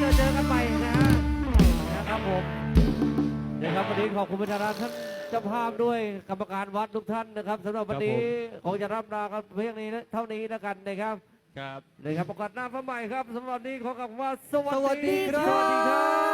เจะเจอกันใหม่นะฮะนะครับผมเดี๋ยวครับวันนี้ขอบคุณพระท่านเจ้าภาพด้วยกรรมการวัดทุกท่านนะครับสำหรับวันนี้คงจะรับลากันเพียงนี้นะเท่านี้แล้วกันนะครับครับนะครับประกาศหน้าฟ้าใหม่ครับสำหรับวันนี้ขอกลับว่าดสวัสดีครับ